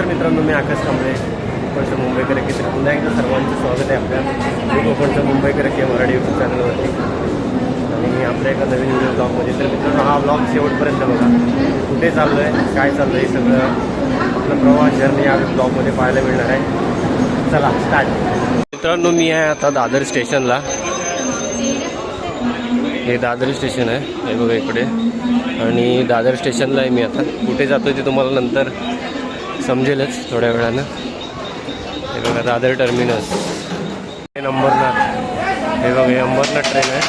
नमस्कार मित्रांनो मी आकाश कांबळे कोकणचं मुंबईकर एकत्र पुन्हा एकदा सर्वांचं स्वागत आहे आपल्या मी कोकणचं मुंबईकर के मराठी यूट्यूब चॅनलवरती आणि आपल्या एका नवीन व्हिडिओ ब्लॉगमध्ये तर मित्रांनो हा ब्लॉग शेवटपर्यंत बघा. कुठे चाललो आहे काय चाललं आहे हे सगळं आपलं प्रवास जर्नी या ब्लॉगमध्ये पाहायला मिळणार आहे. चला स्टार्ट मित्रांनो मी आहे आता दादर स्टेशनला. हे दादर स्टेशन आहे. हे बघा इकडे. आणि दादर स्टेशनला आहे मी आता. कुठे जातो ते तुम्हाला नंतर समजेलच थोड्या वेळानं. हे बघा दादर टर्मिनस हे अंबरनाथ. हे बघा हे अंबरनाथ ट्रेन आहे.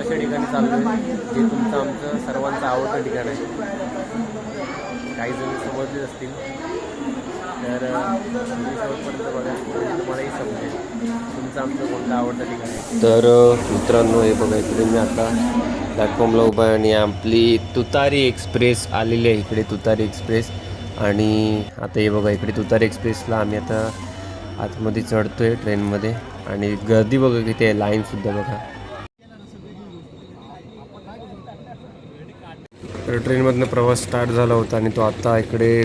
अशा ठिकाणी चाललो आहे जे तुमचं आमचं सर्वांचं आवडतं ठिकाण आहे. काही जण समजलेच असतील. तर शेवटपर्यंत बघा तुम्हालाही समजेल. तुमचं आमचं कोणतं आवडतं ठिकाण आहे? तर मित्रांनो हे बघा इकडे मी आता प्लॅटफॉर्मला उभा आहे आणि आपली तुतारी एक्सप्रेस आलेली आहे इकडे तुतारी एक्सप्रेस. आणि आता हे बघा इकडे तुतारी एक्सप्रेसला आम्ही आता आतमध्ये चढतो आहे ट्रेनमध्ये. आणि गर्दी बघा किती आहे लाईनसुद्धा बघा. तर ट्रेनमधनं प्रवास स्टार्ट झाला होता आणि तो आता इकडे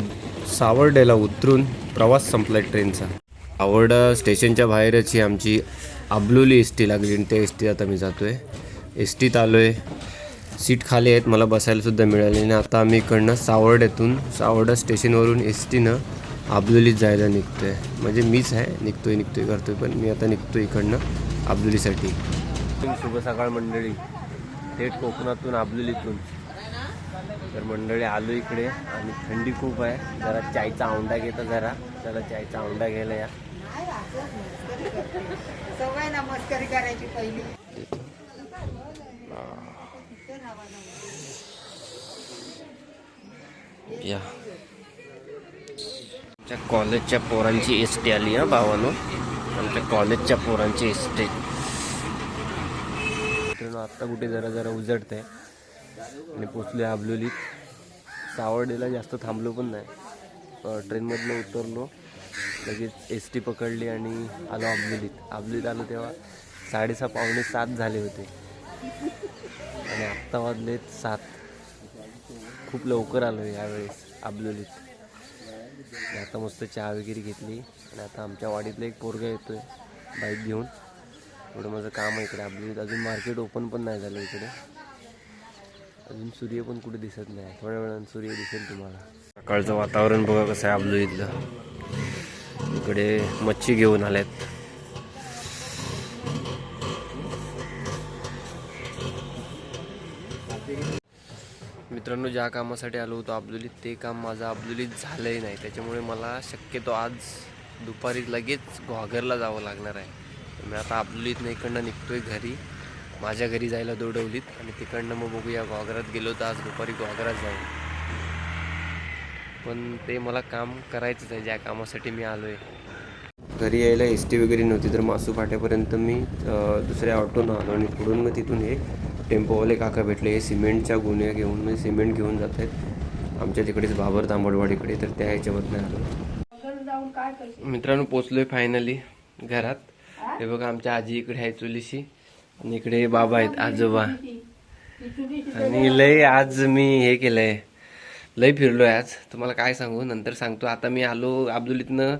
सावर्डेला उतरून प्रवास संपला आहे ट्रेनचा. सावर्डा स्टेशनच्या बाहेरच ही आमची आबलोली एस टी लागली आणि त्या एस टी आता मी जातो आहे एस टीत आलो आहे सीट खाली आहेत मला बसायलासुद्धा मिळाली आणि आता आम्ही इकडनं सावर्ड्यातून सावर्डा स्टेशनवरून एस टीनं आबलोलीत जायला निघतो आहे म्हणजे मीच आहे निघतोय निघतोय करतोय पण मी आता निघतो इकडनं आबलोलीसाठी शुभ सकाळ मंडळी. थेट कोकणातून आबलोलीतून तर मंडळी आलो इकडे आणि थंडी खूप आहे. जरा चायचा औंडा घेता जरा. जरा चायचा औंडा घ्यायला या. सवय नमस्कारी करायची पहिली. या. आमच्या कॉलेजच्या पोरांची एस टी आली हा भावानो. आमच्या कॉलेजच्या पोरांची एस टी आत्ता कुठे जरा जरा उजडते आणि पोचले आबलोलीत. सावर्डेला जास्त थांबलो पण नाही. ट्रेनमधनं उतरलो. लगेच एस टी पकडली आणि आलो आबलोलीत. आबलोलीत आलो तेव्हा साडेसहा पावणे सात झाले होते. आणि आत्ता वाजलेत सात. खूप लवकर आलो यावेळेस आबलोलीत. आणि आता मस्त चहा वगैरे घेतली. आणि आता आमच्या वाडीतला एक पोरगा येतो आहे बाईक घेऊन. एवढं माझं काम आहे इकडे आबलोलीत. अजून मार्केट ओपन पण नाही झालं इकडे. अजून सूर्य पण कुठे दिसत नाही. थोड्या वेळानं सूर्य दिसेल तुम्हाला. सकाळचं वातावरण बघा कसं आहे आबलो इथलं इकडे मच्छी घेऊन आल्यात मित्रांनो ज्या कामासाठी आलो होतो अब्दुलीत ते काम माझं अब्दुलीत झालंही नाही. त्याच्यामुळे मला शक्यतो आज दुपारी लगेच घॉगरला जावं लागणार आहे. मी आता अब्दुलीत इकडनं निघतोय घरी. माझ्या घरी जायला दोडवलीत आणि तिकडनं मग बघूया घॉगरात गेलो तर आज दुपारी घॉगरात जाऊ. पण ते मला काम करायचंच आहे ज्या कामासाठी मी आलो आहे घरी यायला एस टी वगैरे नव्हती तर मासू फाट्यापर्यंत मी दुसऱ्या ऑटोनं आलो आणि पुढून मग तिथून हे टेम्पोवाले काका भेटले हे सिमेंटच्या गुन्ह्या घेऊन म्हणजे सिमेंट घेऊन जात आहेत आमच्या तिकडेच बाबर तांबडवाडीकडे तर त्या ह्याच्यामधनं आलो. मित्रांनो पोचलोय फायनली घरात. हे बघा आमच्या आजी इकडे आहे चुलीशी आणि इकडे बाबा आहेत आजोबा. आणि लय आज मी हे केलंय. लय फिरलोय आज. तुम्हाला काय सांगू? नंतर सांगतो. आता मी आलो अब्दुलीतनं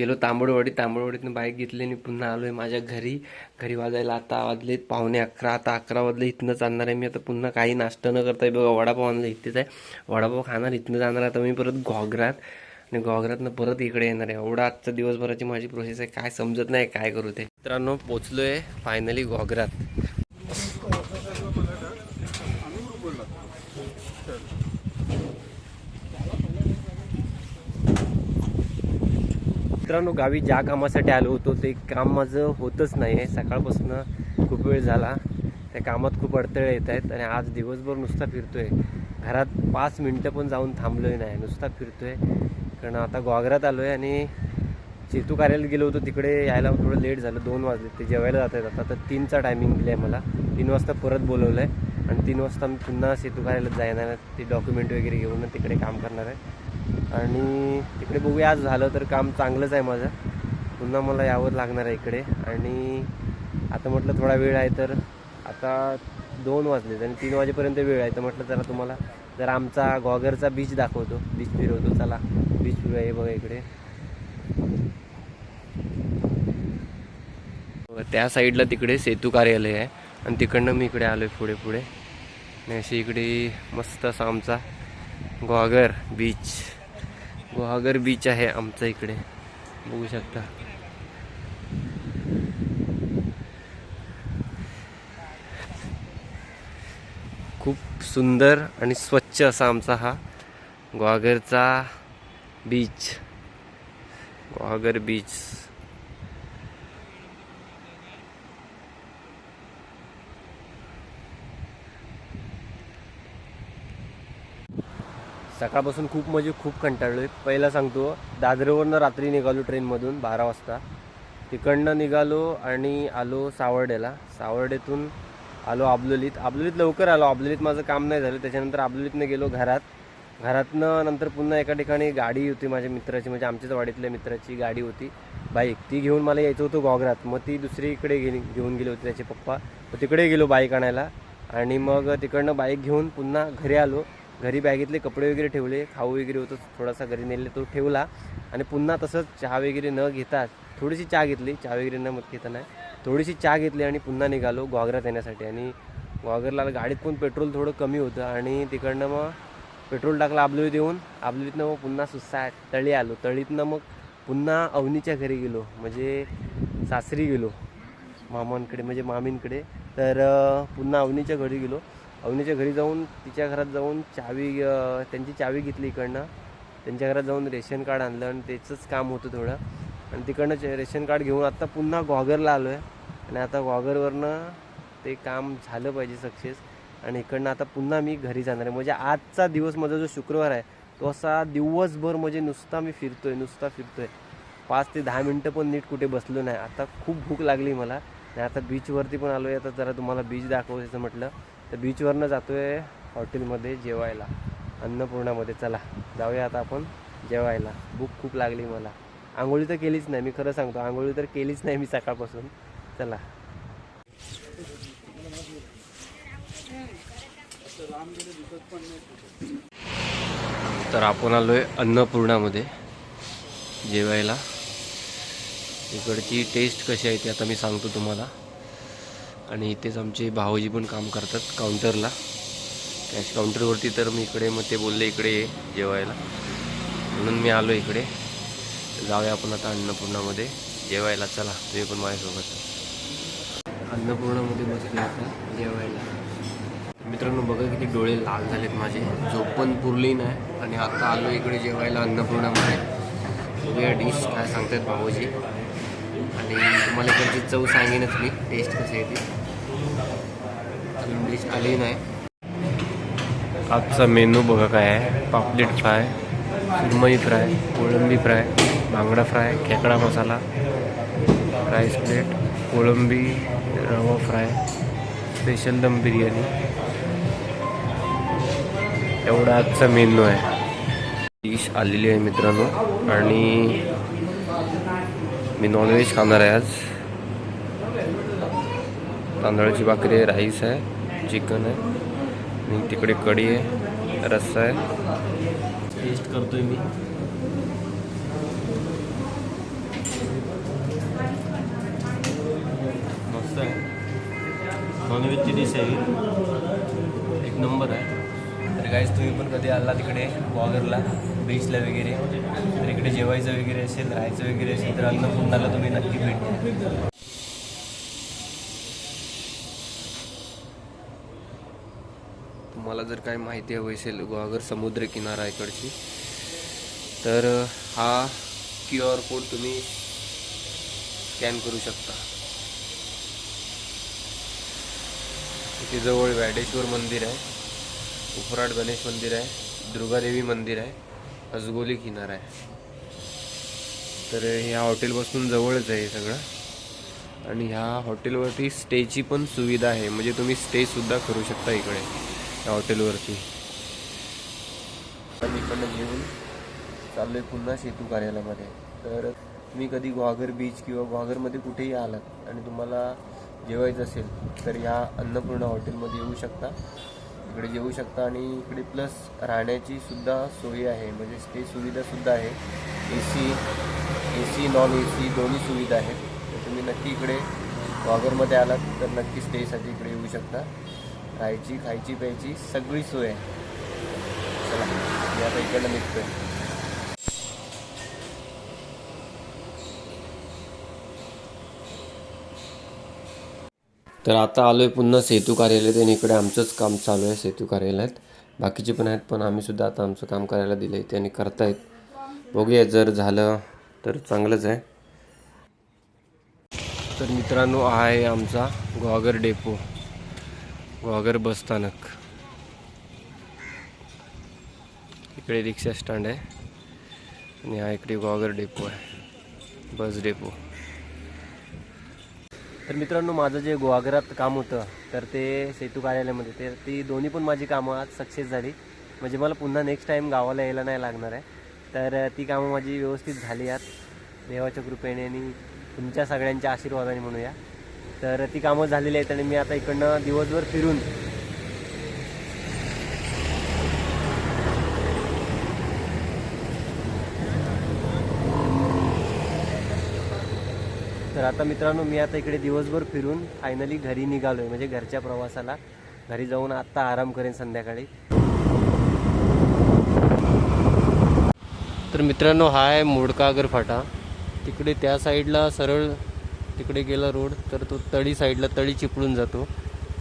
गेलो तांबडवाडी. तांबडवाडीतून बाईक घेतली आणि पुन्हा आलोय माझ्या घरी. घरी वाजायला आता वाजलेत पावणे अकरा. आता अकरा वाजले इथनं जाणार आहे मी. आता पुन्हा काही नाश्ता न करता बघा वडापाव आणलं इथेच आहे. वडापाव खाणार इथनं जाणार आता मी परत घोगरात आणि घोगरातनं परत इकडे येणार आहे. एवढा आजच्या दिवसभराची माझी प्रोसेस आहे. काय समजत नाही काय करू ते. मित्रांनो पोचलोय फायनली घॉगरात मित्रांनो गावी ज्या कामासाठी आलो होतो ते काम माझं होतच नाही आहे सकाळपासून खूप वेळ झाला. त्या कामात खूप अडथळे येत आहेत आणि आज दिवसभर नुसता फिरतोय. घरात पाच मिनटं पण जाऊन थांबलोय नाही. नुसता फिरतोय. कारण आता गोआगरात आलो आहे आणि सेतू कार्यालयात गेलो होतो. तिकडे यायला थोडं लेट झालं. दोन वाजले. ते जेवायला जात आहेत आता. तर तीनचा टायमिंग दिला आहे मला. तीन वाजता परत बोलवलं आहे आणि तीन वाजता मी पुन्हा सेतू कार्यालयात जाणार आहे. ते डॉक्युमेंट वगैरे घेऊन तिकडे काम करणार आहे. आणि तिकडे बघूया आज झालं तर काम चांगलंच आहे माझं. पुन्हा मला यावं लागणार आहे इकडे. आणि आता म्हटलं थोडा वेळ आहे तर आता दोन वाजले आणि तीन वाजेपर्यंत वेळ आहे. तर म्हटलं जरा तुम्हाला जर आमचा गॉगरचा बीच दाखवतो बीच फिरवतो. चला बीच फिरूया. हे बघा इकडे. त्या साईडला तिकडे सेतू कार्यालय आहे. आणि तिकडनं मी इकडे आलो आहे पुढे पुढे. आणि अशी इकडे मस्त असा आमचा गॉगर बीच गुहागर बीच आहे आमचा इकडे. बघू शकता. खूप सुंदर आणि स्वच्छ असा आमचा हा गुहागरचा बीच गुहागर बीच सकाळपासून खूप म्हणजे खूप कंटाळलो आहे पहिला सांगतो दादरेवरनं रात्री निघालो ट्रेनमधून बारा वाजता. तिकडनं निघालो आणि आलो सावर्डेला. सावर्डेतून आलो आबलोलीत. आबलोलीत लवकर आलो. आबलोलीत माझं काम नाही झालं. त्याच्यानंतर आबलोलीतनं गेलो घरात. घरातनं नंतर पुन्हा एका ठिकाणी गाडी होती माझ्या मित्राची म्हणजे आमच्याच वाडीतल्या मित्राची गाडी होती. बाईक ती घेऊन मला यायचं होतं गोगरात मग ती दुसरीकडे गेली घेऊन गेले होते त्याचे पप्पा. मग तिकडे गेलो बाईक आणायला. आणि मग तिकडनं बाईक घेऊन पुन्हा घरी आलो. घरी बॅगेतले कपडे वगैरे ठेवले खाऊ वगैरे होतं थोडासा घरी नेले तो ठेवला. आणि पुन्हा तसंच चहा वगैरे न घेता थोडीशी चहा घेतली. चहा वगैरे न मत घेता नाही थोडीशी चहा घेतली आणि पुन्हा निघालो घागरात येण्यासाठी. आणि ग्वागरला गाडीत पण पेट्रोल थोडं कमी होतं आणि तिकडनं मग पेट्रोल टाकलं आबलोलीत देऊन. आबलोलीतनं मग पुन्हा सुसा तळी आलो. तळीतनं मग पुन्हा अवनीच्या घरी गेलो. म्हणजे सासरी गेलो. मामांकडे म्हणजे मामींकडे. तर पुन्हा अवनीच्या घरी गेलो. अवनीच्या घरी जाऊन तिच्या घरात जाऊन चावी त्यांची चावी घेतली इकडनं. त्यांच्या घरात जाऊन रेशन कार्ड आणलं आणि त्याचंच काम होतं थोडं आणि तिकडनं चे- रेशन कार्ड घेऊन आता पुन्हा गॉगरला आलो आहे आणि आता गॉगरवरनं ते काम झालं पाहिजे सक्सेस. आणि इकडनं आता पुन्हा मी घरी जाणार आहे. म्हणजे आजचा दिवस माझा जो शुक्रवार आहे तो असा दिवसभर म्हणजे नुसता मी फिरतो आहे नुसता फिरतो आहे पाच ते दहा मिनटं पण नीट कुठे बसलो नाही. आता खूप भूक लागली मला. आणि आता बीचवरती पण आलो आहे आता जरा तुम्हाला बीच दाखवायचं म्हटलं. तर बीचवरनं जातो आहे हॉटेलमध्ये जेवायला अन्नपूर्णामध्ये. चला जाऊया आता आपण जेवायला. भूक खूप लागली मला. आंघोळी तर केलीच नाही मी खरं सांगतो आंघोळी तर केलीच नाही मी सकाळपासून. चला. तर आपण आलो आहे अन्नपूर्णामध्ये जेवायला. इकडची टेस्ट कशी आहे ती आता मी सांगतो तुम्हाला. आणि इथेच आमचे भाऊजी पण काम करतात काउंटरला कॅश काउंटरवरती तर मी इकडे मग ते बोलले इकडे ये जेवायला. म्हणून मी आलो इकडे. जाऊया आपण आता अन्नपूर्णामध्ये. जेवायला चला तुम्ही पण माझ्यासोबत अन्नपूर्णामध्ये बसले आता जेवायला. मित्रांनो बघा किती डोळे लाल झालेत माझे. झोप पण पुरली नाही आणि आता आलो इकडे जेवायला अन्नपूर्णामध्ये. बघूया डिश काय सांगतात भाऊजी. आणि तुम्हाला त्याची चव सांगेनच मी. टेस्ट कशी आहे ती. अजून डिश आली नाही आजचा मेनू बघा काय आहे. पापलेट फ्राय सुरमई फ्राय कोळंबी फ्राय बांगडा फ्राय खेकडा मसाला राईस प्लेट कोळंबी रवा फ्राय स्पेशल दम बिर्याणी. एवढा आजचा मेनू आहे. डिश आलेली आहे मित्रांनो. आणि मी नॉनव्हेज खाणार आहे आज तांदळाची भाकरी आहे राईस आहे चिकन आहे आणि तिकडे कढी आहे रस्सा आहे. टेस्ट करतोय मी. मस्त आहे. नॉनव्हेजची डिश आहे एक नंबर आहे. तर गाईज तुम्ही पण कधी आला तिकडे वॉगरला? बीचला वगैरे. तर इकडे जेवायचं वगैरे असेल राहायचं वगैरे असेल तर अन्नपूर्णाला तुम्ही नक्की भेट द्या. तुम्हाला जर काय माहिती हवी असेल गुहागर समुद्र किनारा इकडची तर हा क्यू आर कोड तुम्ही स्कॅन करू शकता. इथे जवळ व्याडेश्वर मंदिर आहे उपराट गणेश मंदिर आहे दुर्गादेवी मंदिर आहे. अजगोली किनारा आहे. तर ह्या हॉटेलपासून जवळच आहे हे सगळं. आणि ह्या हॉटेलवरती स्टेची पण सुविधा आहे. म्हणजे तुम्ही स्टेसुद्धा करू शकता इकडे या हॉटेलवरती. इकडनं घेऊन चाललो आहे पुन्हा सेतू कार्यालयामध्ये. तर तुम्ही कधी ग्वाघर बीच किंवा ग्वाघरमध्ये कुठेही आलात आणि तुम्हाला जेवायचं असेल तर या अन्नपूर्णा हॉटेलमध्ये येऊ शकता. इकडे जेवू शकता आणि इकडे प्लस राहण्याची सुद्धा सोयी आहे. म्हणजे स्टे सुविधासुद्धा आहे. ए C A C non A C दोन्ही सुविधा आहेत. तर तुम्ही नक्की इकडे वागरमध्ये आलात तर नक्की स्टेसाठी इकडे येऊ शकता. राहायची खायची प्यायची सगळी सोय आहे. चला मी आता इकडनं निघतोय. तर आता आलो आहे पुन्हा सेतू कार्यालयात आणि इकडे आमचंच काम चालू आहे सेतू कार्यालयात. बाकीचे पण आहेत पण आम्हीसुद्धा आता आमचं काम करायला दिलं आहे. त्यांनी करतायत. बघूया जर झालं तर चांगलंच आहे. तर मित्रांनो हा आहे आमचा ग्वागर डेपो. ग्वागर बसस्थानक इकडे रिक्षा स्टँड आहे. आणि हा इकडे ग्वागर डेपो आहे. Bus depot. तर मित्रांनो माझं जे गुहागरात काम होतं तर ते सेतू कार्यालयामध्ये तर ती दोन्ही पण माझी कामं आज सक्सेस झाली. म्हणजे मला पुन्हा नेक्स्ट टाईम गावाला यायला नाही लागणार आहे. तर ती कामं माझी व्यवस्थित झाली आहेत देवाच्या कृपेने आणि तुमच्या सगळ्यांच्या आशीर्वादाने म्हणूया. तर ती कामं झालेली आहेत आणि मी आता इकडनं दिवसभर फिरून तर आता मित्रांनो मी आता इकडे दिवसभर फिरून फायनली घरी निघालोय. म्हणजे घरच्या प्रवासाला. घरी जाऊन आत्ता आराम करेन संध्याकाळी. तर मित्रांनो हा आहे मोडकागर फाटा तिकडे त्या साईडला सरळ तिकडे गेला रोड तर तो तळी साईडला तळी चिपळून जातो.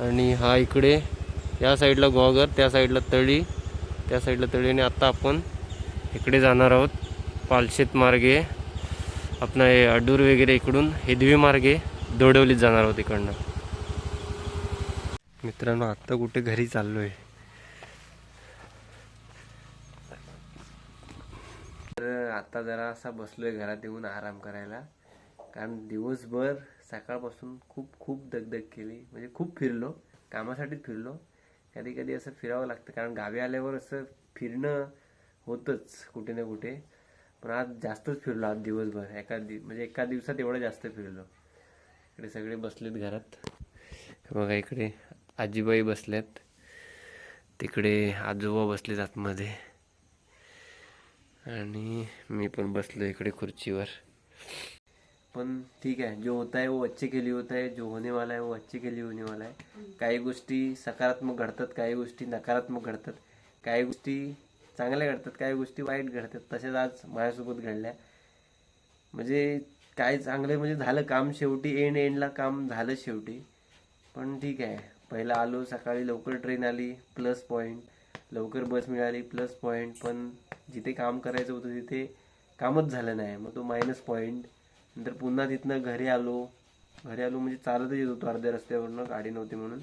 आणि हा इकडे या साईडला गोगर त्या साईडला तळी त्या साईडला तळी. आणि आत्ता आपण इकडे जाणार आहोत पालशेत मार्गे. आपण हे अडूर वगैरे इकडून हिदवी मार्गे दोडवलीत जाणार आहोत इकडनं. मित्रांनो आत्ता कुठे घरी चाललो आहे तर आत्ता जरा असा बसलो आहे घरात येऊन आराम करायला. कारण दिवसभर सकाळपासून खूप खूप दगदग केली. म्हणजे खूप फिरलो. कामासाठीच फिरलो. कधी कधी असं फिरावं लागतं. कारण गावी आल्यावर असं फिरणं होतंच कुठे ना कुठे. पण आज जास्तच फिरलो आज दिवसभर. एका दिव म्हणजे एका दिवसात एवढं जास्त फिरलो. इकडे सगळे बसलेत घरात. बघा इकडे आजीबाई बसल्यात. तिकडे आजोबा बसलेत आतमध्ये. आणि मी पण बसलो इकडे खुर्चीवर. पण ठीक आहे जो होता है वो अच्छे के लिए होता है जो होने वाला है वो अच्छे के लिए होने वाला है. काही गोष्टी सकारात्मक घडतात काही गोष्टी नकारात्मक घडतात. काही गोष्टी चांगल्या घडतात काही गोष्टी वाईट घडतात तसेच आज माझ्यासोबत घडल्या. म्हणजे काय चांगलं म्हणजे झालं काम शेवटी एंड एंडला काम झालं शेवटी. पण ठीक आहे पहिला आलो सकाळी लवकर ट्रेन आली प्लस पॉईंट लवकर बस मिळाली प्लस पॉईंट पण जिथे काम करायचं होतं तिथे कामच झालं नाही. मग तो मायनस पॉईंट नंतर पुन्हा तिथनं घरी आलो. घरी आलो म्हणजे चालतच येत होतो अर्ध्या रस्त्यावरनं गाडी नव्हती म्हणून.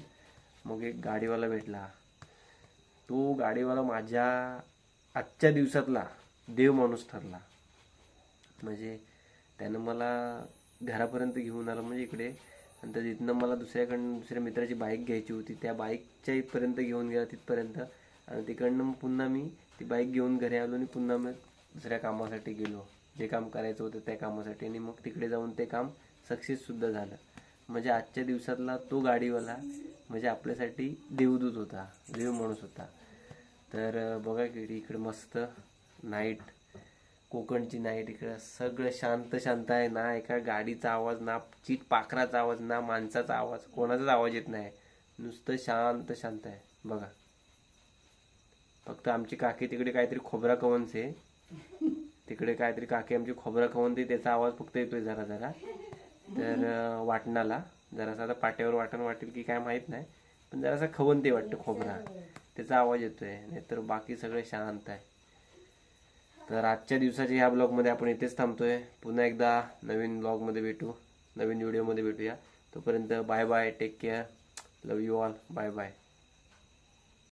मग एक गाडीवाला भेटला. तो गाडीवाला माझ्या आजच्या दिवसातला देव माणूस ठरला. म्हणजे त्यानं मला घरापर्यंत घेऊन आलं म्हणजे इकडे. नंतर तिथनं मला दुसऱ्याकडनं दुसऱ्या मित्राची बाईक घ्यायची होती त्या बाईकच्या इथपर्यंत घेऊन गेला तिथपर्यंत. आणि तिकडनं मग पुन्हा मी ती बाईक घेऊन घरी आलो आणि पुन्हा मग दुसऱ्या कामासाठी गेलो. जे काम करायचं होतं त्या कामासाठी. आणि मग तिकडे जाऊन ते काम सक्सेससुद्धा झालं. म्हणजे आजच्या दिवसातला तो गाडीवाला म्हणजे आपल्यासाठी देवदूत होता देव माणूस होता. तर बघा की इकडे मस्त नाईट कोकणची नाईट इकडं. सगळं शांत शांत आहे. ना एका गाडीचा आवाज ना चीट पाखराचा आवाज ना माणसाचा आवाज. कोणाचाच आवाज येत नाही. नुसतं शांत शांत आहे. बघा. फक्त आमची काकी तिकडे काहीतरी खोबरा कवनचे तिकडे काहीतरी काकी आमची खोबरा खवनते त्याचा आवाज फक्त येतोय जरा जरा. तर वाटणाला. जरासा आता पाट्यावर वाटण वाटेल की काय माहीत नाही. पण जरासा खवनते वाटतं खोबरा. त्याचा आवाज येतोय नाहीतर बाकी सगळे शांत आहे. तर आजच्या दिवसाच्या ह्या ब्लॉगमध्ये आपण इथेच थांबतोय. पुन्हा एकदा नवीन ब्लॉगमध्ये भेटू नवीन व्हिडिओमध्ये भेटूया. तोपर्यंत bye bye take care love you all bye bye